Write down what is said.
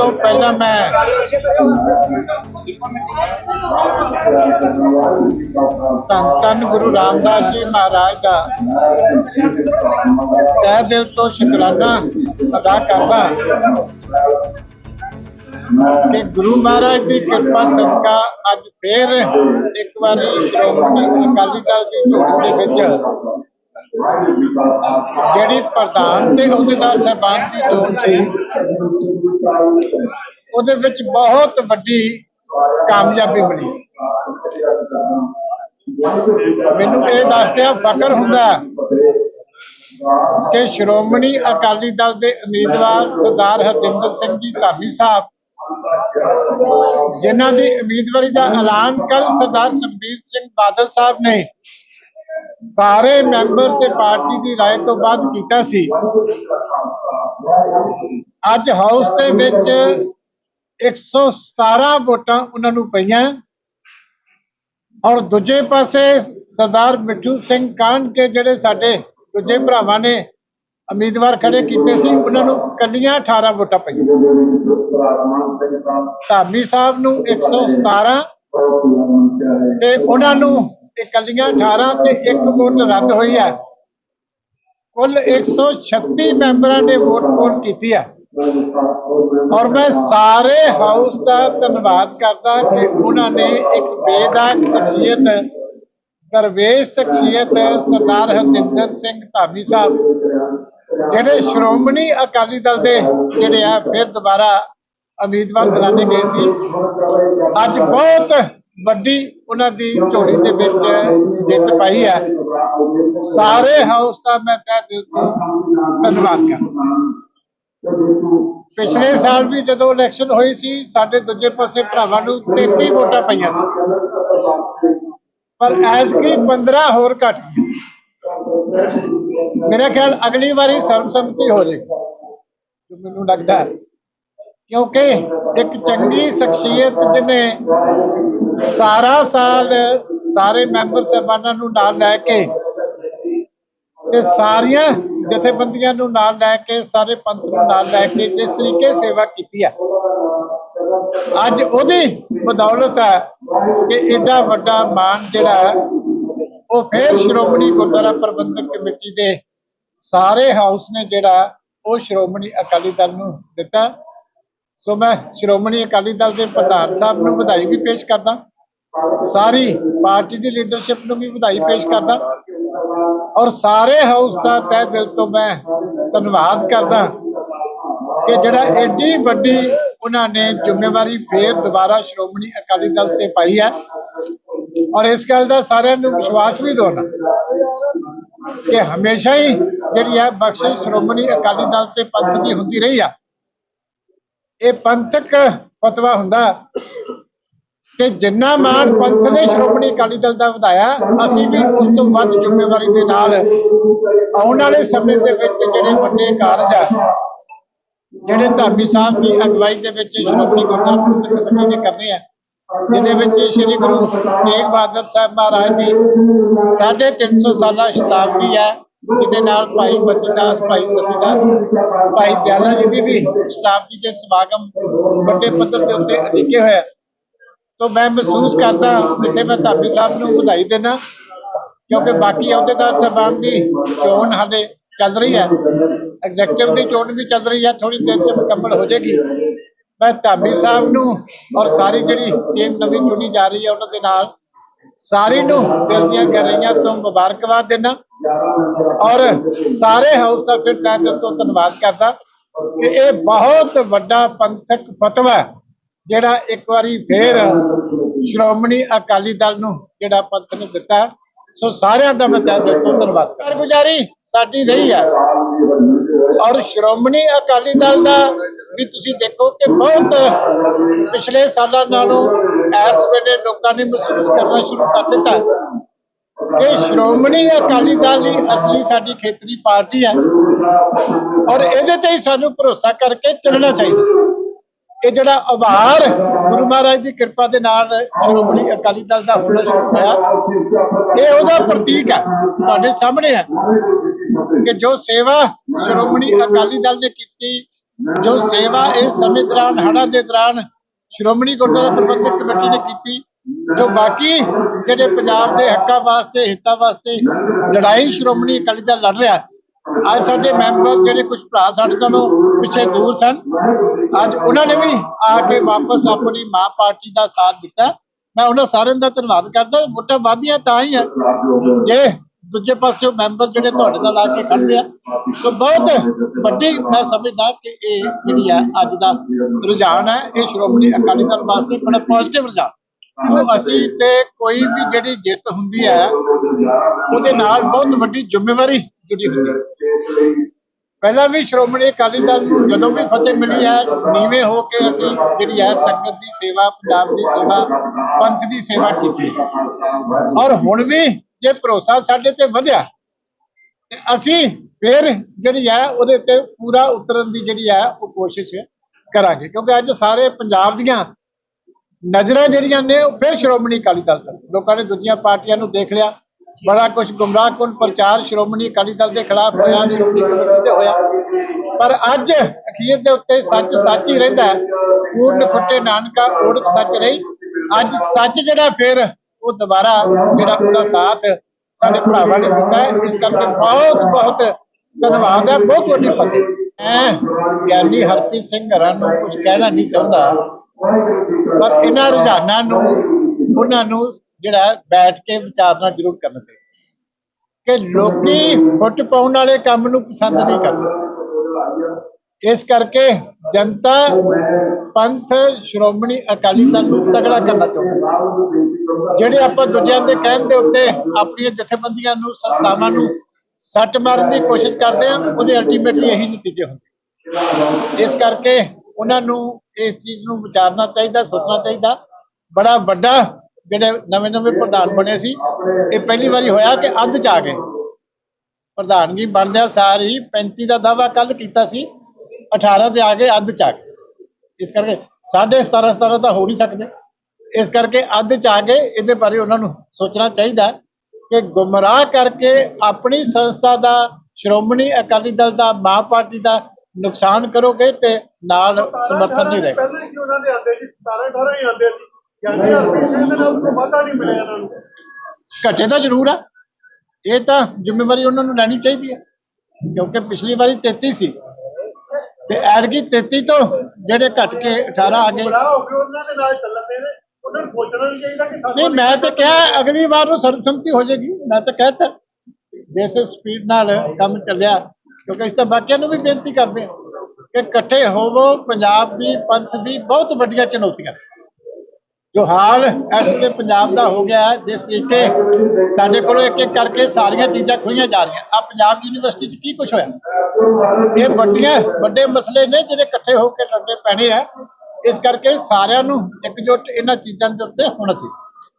ਤੋਂ ਪਹਿਲਾਂ ਮੈਂ ਧੰਨ ਧੰਨ ਗੁਰੂ ਰਾਮਦਾਸ ਜੀ ਮਹਾਰਾਜ ਦਾ ਤਹਿ ਦਿਲ ਤੋਂ ਸ਼ੁਕਰਾਨਾ ਅਦਾ ਕਰਦਾ ਕਿ ਗੁਰੂ ਮਹਾਰਾਜ ਦੀ ਕਿਰਪਾ ਸਦਕਾ ਅੱਜ ਫੇਰ ਇੱਕ ਵਾਰੀ ਸ਼੍ਰੋਮਣੀ ਅਕਾਲੀ ਦਲ ਦੀ ਝੋਲੀ ਦੇ ਵਿੱਚ ਜਿਹੜੀ ਪ੍ਰਧਾਨ ਤੇ ਅਹੁਦੇਦਾਰ ਸਾਹਿਬਾਨ ਦੀ ਚੋਣ ਸੀ, ਉਹਦੇ ਵਿੱਚ ਬਹੁਤ ਵੱਡੀ ਕਾਮਯਾਬੀ ਮਿਲੀ। ਮੈਨੂੰ ਇਹ ਦੱਸਦਿਆਂ ਫਖਰ ਹੁੰਦਾ ਕਿ ਸ਼੍ਰੋਮਣੀ ਅਕਾਲੀ ਦਲ ਦੇ ਉਮੀਦਵਾਰ ਸਰਦਾਰ ਹਰਜਿੰਦਰ ਸਿੰਘ ਜੀ ਧਾਮੀ ਸਾਹਿਬ, ਜਿਨ੍ਹਾਂ ਦੀ ਉਮੀਦਵਾਰੀ ਦਾ ਐਲਾਨ ਕੱਲ ਸਰਦਾਰ ਸੁਖਬੀਰ ਸਿੰਘ ਬਾਦਲ ਸਾਹਿਬ ਨੇ ਸਾਰੇ ਮੈਂਬਰ ਤੇ ਪਾਰਟੀ ਦੀ رائے ਤੋਂ ਬਾਅਦ ਕੀਤਾ ਸੀ ਅੱਜ ਹਾਊਸ ਦੇ ਵਿੱਚ 117 ਵੋਟਾਂ ਉਹਨਾਂ ਨੂੰ ਪਈਆਂ ਔਰ ਦੂਜੇ ਪਾਸੇ ਸਰਦਾਰ ਮਿੱਠੂ ਸਿੰਘ ਕਾਂਡ ਕੇ ਜਿਹੜੇ ਸਾਡੇ ਦੂਜੇ ਭਰਾਵਾਂ ਨੇ ਉਮੀਦਵਾਰ ਖੜੇ ਕੀਤੇ ਸੀ ਉਹਨਾਂ ਨੂੰ ਕੱਲੀਆਂ 18 ਵੋਟਾਂ ਪਈਆਂ ਧਾਮੀ ਸਾਹਿਬ ਨੂੰ 117 ਤੇ ਉਹਨਾਂ ਨੂੰ ਇਕੱਲੀਆਂ 18 ਤੇ ਇੱਕ ਵੋਟ ਰੱਦ ਹੋਈ ਹੈ। ਕੁੱਲ 136 ਮੈਂਬਰਾਂ ਨੇ ਵੋਟ ਪਾਉਣ ਕੀਤੀ ਹੈ। ਔਰ ਮੈਂ ਸਾਰੇ ਹਾਊਸ ਦਾ ਧੰਨਵਾਦ ਕਰਦਾ ਕਿ ਉਹਨਾਂ ਨੇ ਇੱਕ ਬੇਦਾਗ ਸ਼ਖਸੀਅਤ, ਦਰਵੇਸ਼ ਸ਼ਖਸੀਅਤ ਸਰਦਾਰ ਹਰਜਿੰਦਰ ਸਿੰਘ ਧਾਮੀ ਸਾਹਿਬ, ਜਿਹੜੇ ਸ਼੍ਰੋਮਣੀ ਅਕਾਲੀ ਦਲ ਦੇ ਜਿਹੜੇ ਆ, ਫਿਰ ਦੁਬਾਰਾ ਉਮੀਦਵਾਰ ਐਲਾਨੇ ਗਏ ਸੀ। ਅੱਜ ਬਹੁਤ ਵੱਡੀ ਉਹਨਾਂ ਦੀ ਝੋਲੀ ਦੇ ਵਿੱਚ ਜਿੱਤ ਪਾਈ ਹੈ। ਸਾਰੇ ਹਾਊਸ ਦਾ ਮੈਂ ਤਹਿ ਦਿਲ ਤੋਂ ਧੰਨਵਾਦ ਕਰਦਾ। ਪਿਛਲੇ ਸਾਲ ਵੀ ਜਦੋਂ ਇਲੈਕਸ਼ਨ ਹੋਈ ਸੀ, ਸਾਡੇ ਦੂਜੇ ਪਾਸੇ ਭਰਾਵਾਂ ਨੂੰ 33 ਵੋਟਾਂ ਪਈਆਂ ਸੀ। ਪਰ ਐਤਕੀ 15 ਹੋਰ ਘਟ ਗਈਆਂ। ਮੇਰਾ ਖਿਆਲ ਅਗਲੀ ਵਾਰੀ ਸਰਬਸੰਮਤੀ ਹੋ ਜਾਏਗੀ, ਜੋ ਮੈਨੂੰ ਲੱਗਦਾ ਕਿਉਂਕਿ ਇੱਕ ਚੰਗੀ ਸ਼ਖਸੀਅਤ ਜਿਹਨੇ ਸਾਰਾ ਸਾਲ ਸਾਰੇ ਮੈਂਬਰ ਸਾਹਿਬਾਨਾਂ ਨੂੰ ਨਾਲ ਲੈ ਕੇ ਤੇ ਸਾਰੀਆਂ ਜਥੇਬੰਦੀਆਂ ਨੂੰ ਨਾਲ ਲੈ ਕੇ, ਸਾਰੇ ਪੰਥ ਨੂੰ ਨਾਲ ਲੈ ਕੇ ਜਿਸ ਤਰੀਕੇ ਸੇਵਾ ਕੀਤੀ ਹੈ। ਅੱਜ ਉਹਦੀ ਬਦੌਲਤ ਹੈ ਕਿ ਏਡਾ ਵੱਡਾ ਮਾਨ ਜਿਹੜਾ ਉਹ ਫੇਰ ਸ਼੍ਰੋਮਣੀ ਗੁਰਦੁਆਰਾ ਪ੍ਰਬੰਧਕ ਕਮੇਟੀ ਦੇ ਸਾਰੇ ਹਾਊਸ ਨੇ ਜਿਹੜਾ, ਉਹ ਸ਼੍ਰੋਮਣੀ ਅਕਾਲੀ ਦਲ ਨੂੰ ਦਿੱਤਾ। ਸੋ ਮੈਂ ਸ਼੍ਰੋਮਣੀ ਅਕਾਲੀ ਦਲ ਦੇ ਪ੍ਰਧਾਨ ਸਾਹਿਬ ਨੂੰ ਵਧਾਈ ਵੀ ਪੇਸ਼ ਕਰਦਾ। ਸਾਰੀ ਪਾਰਟੀ ਦੀ ਲੀਡਰਸ਼ਿਪ ਨੂੰ ਵੀ ਵਧਾਈ ਪੇਸ਼ ਕਰਦਾ। ਔਰ ਸਾਰੇ ਹਾਊਸ ਦਾ ਤਹਿ ਦਿਲ ਤੋਂ ਮੈਂ ਧੰਨਵਾਦ ਕਰਦਾ ਕਿ ਜਿਹੜਾ ਐਡੀ ਵੱਡੀ ਉਹਨਾਂ ਨੇ ਜ਼ਿੰਮੇਵਾਰੀ ਫੇਰ ਦੁਬਾਰਾ ਸ਼੍ਰੋਮਣੀ ਅਕਾਲੀ ਦਲ ਤੇ ਪਾਈ ਹੈ। ਔਰ ਇਸ ਗੱਲ ਦਾ ਸਾਰਿਆਂ ਨੂੰ ਵਿਸ਼ਵਾਸ ਵੀ ਦਿਵਾਉਣਾ ਕਿ ਹਮੇਸ਼ਾ ਹੀ ਜਿਹੜੀ ਹੈ ਬਖਸ਼ਿਸ਼ ਸ਼੍ਰੋਮਣੀ ਅਕਾਲੀ ਦਲ ਤੇ ਪੰਥ ਦੀ ਹੁੰਦੀ ਰਹੀ ਆ। ਇਹ ਪੰਥਕ ਫਤਵਾ ਹੁੰਦਾ ਕਿ ਜਿੰਨਾ ਮਾਣ ਪੰਥ ਨੇ ਸ਼੍ਰੋਮਣੀ ਅਕਾਲੀ ਦਲ ਦਾ ਵਧਾਇਆ, ਅਸੀਂ ਵੀ ਉਸ ਤੋਂ ਵੱਧ ਜ਼ਿੰਮੇਵਾਰੀ ਦੇ ਨਾਲ ਆਉਣ ਵਾਲੇ ਸਮੇਂ ਦੇ ਵਿੱਚ ਜਿਹੜੇ ਵੱਡੇ ਕਾਰਜ ਆ, ਜਿਹੜੇ ਧਾਮੀ ਸਾਹਿਬ ਦੀ ਅਗਵਾਈ ਦੇ ਵਿੱਚ ਸ਼੍ਰੋਮਣੀ ਗੁਰਦੁਆਰਾ ਪ੍ਰਬੰਧਕ ਕਮੇਟੀ ਨੇ ਕਰਨੇ ਆ, ਜਿਹਦੇ ਵਿੱਚ ਸ੍ਰੀ ਗੁਰੂ ਤੇਗ ਬਹਾਦਰ ਸਾਹਿਬ ਮਹਾਰਾਜ ਦੀ 350 ਸਾਲਾ ਸ਼ਤਾਬਦੀ ਹੈ ਜਿਹਦੇ ਨਾਲ ਭਾਈ ਬੰਦੀਦਾਸ, ਭਾਈ ਸਤੀਦਾਸ, ਭਾਈ ਦਿਆਲਾ ਜੀ ਦੀ ਵੀ ਸ਼ਤਾਬਦੀ ਦੇ ਸਮਾਗਮ ਵੱਡੇ ਪੱਧਰ ਦੇ ਉੱਤੇ ਅਟਿਕੇ ਹੋਇਆ ਤੋ ਮੈਂ ਮਹਿਸੂਸ ਕਰਦਾ ਜਿੱਥੇ ਮੈਂ ਧਾਮੀ ਸਾਹਿਬ ਨੂੰ ਵਧਾਈ ਦੇਣਾ ਕਿਉਂਕਿ ਬਾਕੀ ਅਹੁਦੇਦਾਰ ਸਾਹਿਬਾਨ ਦੀ ਚੋਣ ਹਾਲੇ ਚੱਲ ਰਹੀ ਹੈ। ਐਗਜ਼ੈਕਟਿਵ ਦੀ ਚੋਣ ਵੀ ਚੱਲ ਰਹੀ ਹੈ ਥੋੜੀ ਦੇਰ ਚ ਮੁਕੰਮਲ ਹੋ ਜਾਏਗੀ। ਮੈਂ ਧਾਮੀ ਸਾਹਿਬ ਨੂੰ ਔਰ ਸਾਰੀ ਜਿਹੜੀ ਟੀਮ ਨਵੀਂ ਚੁਣੀ ਜਾ ਰਹੀ ਹੈ, ਉਹਨਾਂ ਦੇ ਨਾਲ ਸਾਰੀ ਨੂੰ ਦਿਲ ਦੀਆਂ ਗਹਿਰਾਈਆਂ ਤੋਂ ਮੁਬਾਰਕਬਾਦ ਦੇਣਾ ਔਰ ਸਾਰੇ ਹਾਊਸ ਦਾ ਫਿਰ ਤਹਿ ਦਿਲ ਤੋਂ ਧੰਨਵਾਦ ਕਰਦਾ ਕਿ ਇਹ ਬਹੁਤ ਵੱਡਾ ਪੰਥਕ ਫਤਵਾ ਹੈ। ਜਿਹੜਾ ਇੱਕ ਵਾਰੀ ਫੇਰ ਸ਼੍ਰੋਮਣੀ ਅਕਾਲੀ ਦਲ ਨੂੰ ਜਿਹੜਾ ਪੰਥ ਨੇ ਦਿੱਤਾ ਸੋ ਸਾਰਿਆਂ ਦਾ ਮੈਂ ਤਹਿ ਦਿਲ ਤੋਂ ਧੰਨਵਾਦ ਕਾਰਗੁਜ਼ਾਰੀ ਸਾਡੀ ਰਹੀ ਹੈ। ਔਰ ਸ਼੍ਰੋਮਣੀ ਅਕਾਲੀ ਦਲ ਦਾ ਵੀ ਤੁਸੀਂ ਦੇਖੋ ਕਿ ਬਹੁਤ ਪਿਛਲੇ ਸਾਲਾਂ ਨਾਲੋਂ ਇਸ ਵੇਲੇ ਲੋਕਾਂ ਨੇ ਮਹਿਸੂਸ ਕਰਨਾ ਸ਼ੁਰੂ ਕਰ ਦਿੱਤਾ ਕਿ ਸ਼੍ਰੋਮਣੀ ਅਕਾਲੀ ਦਲ ਹੀ ਅਸਲੀ ਸਾਡੀ ਖੇਤਰੀ ਪਾਰਟੀ ਹੈ। ਔਰ ਇਹਦੇ ਤੇ ਹੀ ਸਾਨੂੰ ਭਰੋਸਾ ਕਰਕੇ ਚੱਲਣਾ ਚਾਹੀਦਾ ਇਹ ਜਿਹੜਾ ਆਭਾਰ ਗੁਰੂ ਮਹਾਰਾਜ ਦੀ ਕਿਰਪਾ ਦੇ ਨਾਲ ਸ਼੍ਰੋਮਣੀ ਅਕਾਲੀ ਦਲ ਦਾ ਹੋਣਾ ਸ਼ੁਰੂ ਹੋਇਆ, ਇਹ ਉਹਦਾ ਪ੍ਰਤੀਕ ਹੈ, ਤੁਹਾਡੇ ਸਾਹਮਣੇ ਹੈ ਕਿ ਜੋ ਸੇਵਾ ਸ਼੍ਰੋਮਣੀ ਅਕਾਲੀ ਦਲ ਨੇ ਕੀਤੀ, ਜੋ ਸੇਵਾ ਇਸ ਸਮੇਂ ਦੌਰਾਨ, ਹੜ੍ਹਾਂ ਦੇ ਦੌਰਾਨ ਸ਼੍ਰੋਮਣੀ ਗੁਰਦੁਆਰਾ ਪ੍ਰਬੰਧਕ ਕਮੇਟੀ ਨੇ ਕੀਤੀ, ਜੋ ਬਾਕੀ ਜਿਹੜੇ ਪੰਜਾਬ ਦੇ ਹੱਕਾਂ ਵਾਸਤੇ, ਹਿੱਤਾਂ ਵਾਸਤੇ ਲੜਾਈ ਸ਼੍ਰੋਮਣੀ ਅਕਾਲੀ ਦਲ ਲੜ ਰਿਹਾ ਅੱਜ ਸਾਡੇ ਮੈਂਬਰ ਜਿਹੜੇ ਕੁਝ ਭਰਾ ਸਾਡੇ ਨਾਲੋਂ ਪਿੱਛੇ ਦੂਰ ਸਨ, ਅੱਜ ਉਹਨਾਂ ਨੇ ਵੀ ਆ ਕੇ ਵਾਪਸ ਆਪਣੀ ਮਾਂ ਪਾਰਟੀ ਦਾ ਸਾਥ ਦਿੱਤਾ। ਮੈਂ ਉਹਨਾਂ ਸਾਰਿਆਂ ਦਾ ਧੰਨਵਾਦ ਕਰਦਾ, ਵੋਟਾਂ ਵਾਧੀਆਂ ਤਾਂ ਹੀ ਹੈ ਜੇ ਦੂਜੇ ਪਾਸੇ ਉਹ ਮੈਂਬਰ ਜਿਹੜੇ ਤੁਹਾਡੇ ਨਾਲ ਆ ਕੇ ਖੜਦੇ ਆ, ਸੋ ਬਹੁਤ ਵੱਡੀ ਮੈਂ ਸਮਝਦਾ ਕਿ ਇਹ ਜਿਹੜੀ ਹੈ ਅੱਜ ਦਾ ਰੁਝਾਨ ਹੈ ਇਹ ਸ਼੍ਰੋਮਣੀ ਅਕਾਲੀ ਦਲ ਵਾਸਤੇ ਬੜਾ ਪੋਜ਼ਿਟਿਵ ਰੁਝਾਨ। ਅਸੀਂ ਤੇ ਕੋਈ ਵੀ ਜਿਹੜੀ ਜਿੱਤ ਹੁੰਦੀ ਹੈ ਉਹਦੇ ਨਾਲ ਬਹੁਤ ਵੱਡੀ ਜ਼ਿੰਮੇਵਾਰੀ ਜੁੜੀ ਹੁੰਦੀ ਪਹਿਲਾਂ ਵੀ ਸ਼੍ਰੋਮਣੀ ਅਕਾਲੀ ਦਲ ਨੂੰ ਜਦੋਂ ਵੀ ਫਤਿਹ ਮਿਲੀ ਹੈ, ਨੀਵੇਂ ਹੋ ਕੇ ਅਸੀਂ ਜਿਹੜੀ ਹੈ ਸੰਗਤ ਦੀ ਸੇਵਾ, ਪੰਜਾਬ ਦੀ ਸੇਵਾ, ਪੰਥ ਦੀ ਸੇਵਾ ਕੀਤੀ। ਔਰ ਹੁਣ ਵੀ ਜੇ ਭਰੋਸਾ ਸਾਡੇ ਤੇ ਵਧਿਆ, ਤੇ ਅਸੀਂ ਫਿਰ ਜਿਹੜੀ ਹੈ ਉਹਦੇ ਤੇ ਪੂਰਾ ਉਤਰਨ ਦੀ ਜਿਹੜੀ ਹੈ ਉਹ ਕੋਸ਼ਿਸ਼ ਕਰਾਂਗੇ। ਕਿਉਂਕਿ ਅੱਜ ਸਾਰੇ ਪੰਜਾਬ ਦੀਆਂ ਨਜ਼ਰਾਂ ਜਿਹੜੀਆਂ ਨੇ ਉਹ ਫਿਰ ਸ਼੍ਰੋਮਣੀ ਅਕਾਲੀ ਦਲ ਤੇ। ਲੋਕਾਂ ਨੇ ਦੂਜੀਆਂ ਪਾਰਟੀਆਂ ਨੂੰ ਦੇਖ ਲਿਆ ਬੜਾ ਕੁਝ ਗੁੰਮਰਾਹਕੁਨ ਪ੍ਰਚਾਰ ਸ਼੍ਰੋਮਣੀ ਅਕਾਲੀ ਦਲ ਦੇ ਖਿਲਾਫ ਹੋਇਆ, ਸ਼੍ਰੋਮਣੀ ਕਮੇਟੀ ਤੇ ਹੋਇਆ। ਪਰ ਅੱਜ ਅਖੀਰ ਦੇ ਉੱਤੇ ਸੱਚ ਸੱਚ ਹੀ ਰਹਿੰਦਾ ਪੂਰਨ ਖੁੱਟੇ ਨਾਨਕਾ ਓੜਕ ਸੱਚ ਰਹੀ। ਅੱਜ ਸੱਚ ਜਿਹੜਾ ਫਿਰ ਉਹ ਦੁਬਾਰਾ ਜਿਹੜਾ ਉਹਦਾ ਸਾਥ ਸਾਡੇ ਭਰਾਵਾਂ ਨੇ ਦਿੱਤਾ ਇਸ ਕਰਕੇ ਬਹੁਤ ਬਹੁਤ ਧੰਨਵਾਦ ਹੈ। ਬਹੁਤ ਵੱਡੀ ਫਤਿਹ। ਮੈਂ ਗਿਆਨੀ ਹਰਪ੍ਰੀਤ ਸਿੰਘ ਹਰਾਂ ਨੂੰ ਕੁਝ ਕਹਿਣਾ ਨਹੀਂ ਚਾਹੁੰਦਾ। ਪਰ ਇਹਨਾਂ ਰੁਝਾਨਾਂ ਨੂੰ, ਉਹਨਾਂ ਨੂੰ ਜਿਹੜਾ ਬੈਠ ਕੇ ਵਿਚਾਰਨਾ ਜ਼ਰੂਰ ਕਰਨਾ ਚਾਹੀਦਾ। ਕਿ ਲੋਕੀ ਫੁੱਟ ਪਾਉਣ ਵਾਲੇ ਕੰਮ ਨੂੰ ਪਸੰਦ ਨਹੀਂ ਕਰਦੇ। ਇਸ ਕਰਕੇ ਜਨਤਾ, ਪੰਥ, ਸ਼੍ਰੋਮਣੀ ਅਕਾਲੀ ਦਲ ਨੂੰ ਤਗੜਾ ਕਰਨਾ ਚਾਹੁੰਦਾ ਜਿਹੜੇ ਆਪਾਂ ਦੂਜਿਆਂ ਦੇ ਕਹਿਣ ਦੇ ਉੱਤੇ ਆਪਣੀਆਂ ਜਥੇਬੰਦੀਆਂ ਨੂੰ, ਸੰਸਥਾਵਾਂ ਨੂੰ ਸੱਟ ਮਾਰਨ ਦੀ ਕੋਸ਼ਿਸ਼ ਕਰਦੇ ਆ ਉਹਦੇ ਅਲਟੀਮੇਟਲੀ ਇਹੀ ਨਤੀਜੇ ਹੁੰਦੇ ਇਸ ਕਰਕੇ ਉਹਨਾਂ ਨੂੰ ਇਸ ਚੀਜ਼ ਨੂੰ ਵਿਚਾਰਨਾ ਚਾਹੀਦਾ, ਸੋਚਣਾ ਚਾਹੀਦਾ। ਬੜਾ ਵੱਡਾ ਜਿਹੜੇ ਨਵੇਂ ਨਵੇਂ ਪ੍ਰਧਾਨ ਬਣੇ ਸੀ, ਇਹ ਪਹਿਲੀ ਵਾਰੀ ਹੋਇਆ ਕਿ ਅੱਧ ਚ ਆ ਗਏ। ਪ੍ਰਧਾਨਗੀ ਬਣਦਿਆਂ ਸਾਰ ਹੀ 35 ਦਾ ਦਾਵਾ ਕੱਲ ਕੀਤਾ ਸੀ 18 ਤੇ ਆ ਗਏ, ਅੱਧ ਚ ਆ ਗਏ। ਇਸ ਕਰਕੇ 17.5 17 ਤਾਂ ਹੋ ਨਹੀਂ ਸਕਦੇ। ਇਸ ਕਰਕੇ ਅੱਧ ਚ ਆ ਗਏ, ਇਹਦੇ ਬਾਰੇ ਉਹਨਾਂ ਨੂੰ ਸੋਚਣਾ ਚਾਹੀਦਾ ਕਿ ਗੁੰਮਰਾਹ ਕਰਕੇ ਆਪਣੀ ਸੰਸਥਾ ਦਾ ਸ਼੍ਰੋਮਣੀ ਅਕਾਲੀ ਦਲ ਦਾ ਮਾਂ ਪਾਰਟੀ ਦਾ ਨੁਕਸਾਨ ਕਰੋਗੇ ਤੇ ਨਾਲ ਸਮਰਥਨ ਨਹੀਂ ਰਹੇਗਾ ਪਹਿਲਾਂ ਹੀ ਸੀ ਉਹਨਾਂ ਦੇ ਆਉਂਦੇ ਸੀ 17 18 ਹੀ ਆਉਂਦੇ ਸੀ। ਦੇ ਘਟੇ ਤਾਂ ਜ਼ਰੂਰ ਆ। ਇਹ ਤਾਂ ਜ਼ਿੰਮੇਵਾਰੀ ਉਹਨਾਂ ਨੂੰ ਲੈਣੀ ਚਾਹੀਦੀ ਹੈ ਕਿਉਂਕਿ ਪਿਛਲੀ ਵਾਰੀ 33 ਸੀ। ਤੇ ਐਤਕੀ 33 ਤੋਂ ਜਿਹੜੇ ਘਟ ਕੇ 18 ਆ ਗਏ। ਬੜਾ ਹੋ ਕੇ ਉਹਨਾਂ ਦੇ ਨਾਲ ਚੱਲਦੇ ਨੇ। ਉਹਨਾਂ ਨੂੰ ਸੋਚਣਾ ਨਹੀਂ ਚਾਹੀਦਾ ਕਿ ਨਹੀਂ ਮੈਂ ਤਾਂ ਕਿਹਾ ਅਗਲੀ ਵਾਰ ਨੂੰ ਸਰਬਸੰਮਤੀ ਹੋ ਜਾਏਗੀ। ਮੈਂ ਤਾਂ ਕਹਿਤਾ ਬੇਸਿਸ ਸਪੀਡ ਨਾਲ ਕੰਮ ਚੱਲਿਆ। ਕਿਉਂਕਿ ਇਸ ਤਾਂ ਬਾਕੀਆਂ ਨੂੰ ਵੀ ਬੇਨਤੀ ਕਰਦੇ ਹਾਂ ਕਿ ਇਕੱਠੇ ਹੋਵੋ ਪੰਜਾਬ ਦੀ ਪੰਥ ਦੀ ਬਹੁਤ ਵੱਡੀਆਂ ਚੁਣੌਤੀਆਂ। ਜੋ ਹਾਲ ਇਸ ਵੇਲੇ ਪੰਜਾਬ ਦਾ ਹੋ ਗਿਆ ਹੈ, ਜਿਸ ਤਰੀਕੇ ਸਾਡੇ ਕੋਲੋਂ ਇੱਕ ਇੱਕ ਕਰਕੇ ਸਾਰੀਆਂ ਚੀਜ਼ਾਂ ਖੋਈਆਂ ਜਾ ਰਹੀਆਂ। ਆ ਪੰਜਾਬ ਯੂਨੀਵਰਸਿਟੀ 'ਚ ਕੀ ਕੁਝ ਹੋਇਆ? ਇਹ ਵੱਡੀਆਂ ਵੱਡੇ ਮਸਲੇ ਨੇ ਜਿਹੜੇ ਇਕੱਠੇ ਹੋ ਕੇ ਲੜਨੇ ਪੈਣੇ ਆ। ਇਸ ਕਰਕੇ ਸਾਰਿਆਂ ਨੂੰ ਇੱਕਜੁੱਟ ਇਹਨਾਂ ਚੀਜ਼ਾਂ ਦੇ ਉੱਤੇ ਹੋਣਾ ਚਾਹੀਦਾ